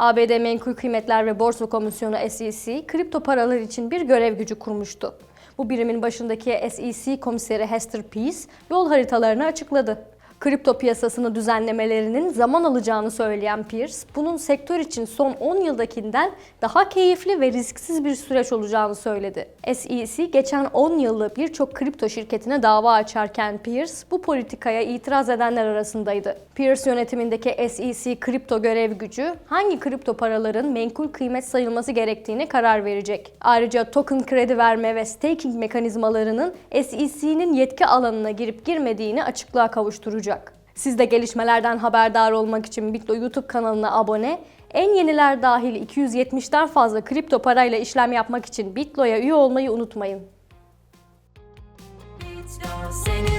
ABD Menkul Kıymetler ve Borsa Komisyonu SEC, kripto paralar için bir görev gücü kurmuştu. Bu birimin başındaki SEC komiseri Hester Peace yol haritalarını açıkladı. Kripto piyasasını düzenlemelerinin zaman alacağını söyleyen Pierce, bunun sektör için son 10 yıldakinden daha keyifli ve risksiz bir süreç olacağını söyledi. SEC geçen 10 yılı birçok kripto şirketine dava açarken Pierce bu politikaya itiraz edenler arasındaydı. Pierce yönetimindeki SEC kripto görev gücü hangi kripto paraların menkul kıymet sayılması gerektiğine karar verecek. Ayrıca token kredi verme ve staking mekanizmalarının SEC'nin yetki alanına girip girmediğini açıklığa kavuşturacak. Siz de gelişmelerden haberdar olmak için Bitlo YouTube kanalına abone, en yeniler dahil 270'ten fazla kripto parayla işlem yapmak için Bitlo'ya üye olmayı unutmayın. Bitlo senin